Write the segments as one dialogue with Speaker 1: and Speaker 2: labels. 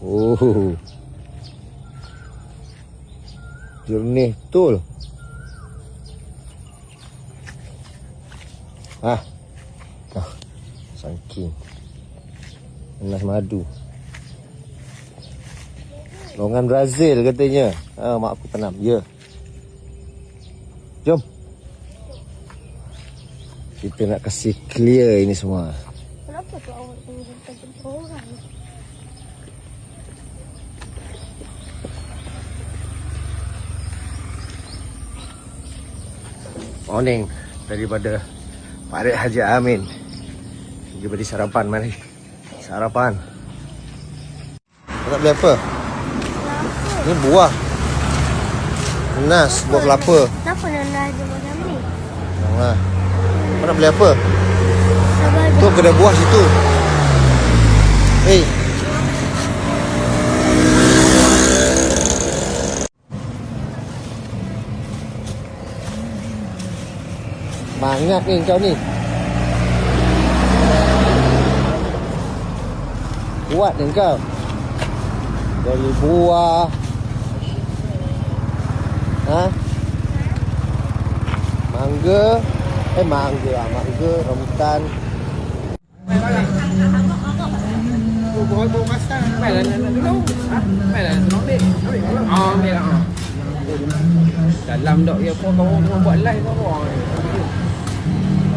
Speaker 1: Oh. Jernih betul. Ah. Ah. Saking. Enas madu. Longan Brazil katanya. Ah, mak aku tanam. Ya. Jom. Kita nak kasih clear ini semua.
Speaker 2: Kenapa tu awak tengah jumpa orang?
Speaker 1: Morning daripada Pak Red Haji Amin. Kita beli sarapan mari. Sarapan. Kau nak beli apa? Ini buah. Nas, buah kelapa.
Speaker 2: Kenapa Nana ada macam ni?
Speaker 1: Janganlah. Kau nak beli apa? Tu kedai buah situ. Hei. banyak yang kau ni kuat hả? Kau dari buah ha? mangga eh mangga ah mangga rambutan
Speaker 3: Hãy subscribe cho kênh Ghiền Mì Gõ Để không bỏ lỡ những video hấp
Speaker 1: dẫn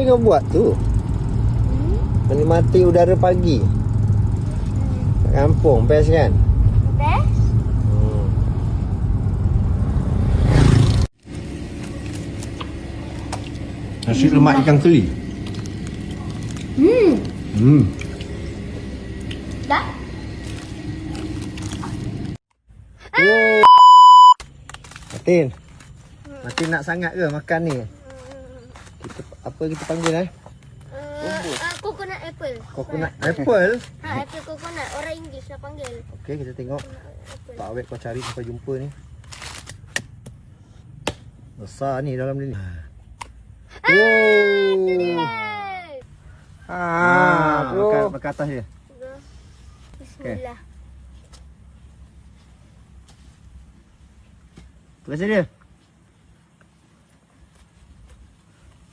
Speaker 1: yang kau buat tu? Menikmati udara pagi. Kat kampung, best kan?
Speaker 2: Best?
Speaker 1: Hmm. Nasi lemak ikan keli.
Speaker 2: Hmm.
Speaker 1: Hmm.
Speaker 2: Dah?
Speaker 1: Oh. Matin. Matin nak sangat ke makan ni? Kita apa kita panggil eh?
Speaker 2: Uh, uh, coconut apple.
Speaker 1: Coconut apple.
Speaker 2: Ha, apple coconut. Orang Inggeris lah panggil.
Speaker 1: Okey, kita tengok.
Speaker 2: Apple.
Speaker 1: Tak awet kau cari sampai jumpa ni. Besar ni dalam ni. Oh.
Speaker 2: Hey.
Speaker 1: Ah,
Speaker 2: bro.
Speaker 1: makan, makan atas dia.
Speaker 2: Bismillah.
Speaker 1: Tu kasi dia.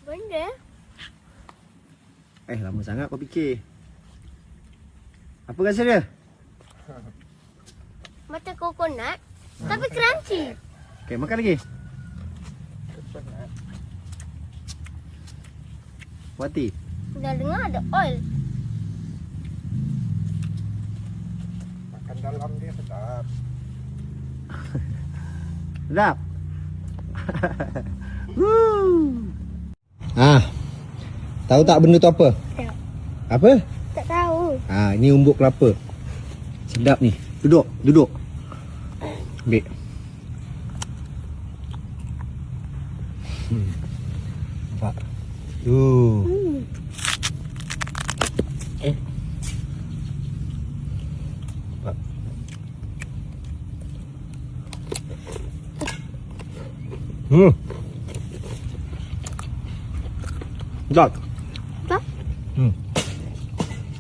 Speaker 2: Benda?
Speaker 1: Eh, lama sangat kau fikir. Apa rasa dia?
Speaker 2: Macam coconut. Tapi crunchy.
Speaker 1: Okey, makan lagi. Wati.
Speaker 2: Dah dengar ada oil.
Speaker 3: Makan dalam dia sedap.
Speaker 1: Sedap. Woo. Ah. Tahu tak benda tu apa?
Speaker 2: Tak.
Speaker 1: Apa?
Speaker 2: Tak tahu.
Speaker 1: Ah, ini umbuk kelapa. Sedap ni. Duduk, duduk. Ambil. Hmm. Nampak? Tu.
Speaker 2: Hmm.
Speaker 1: Eh. Nampak? Hmm. Sedap.
Speaker 2: Tak?
Speaker 1: Hmm.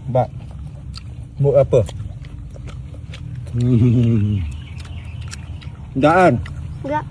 Speaker 1: Nampak? Umbuk apa? Hmm. Sedap kan?
Speaker 2: Enggak.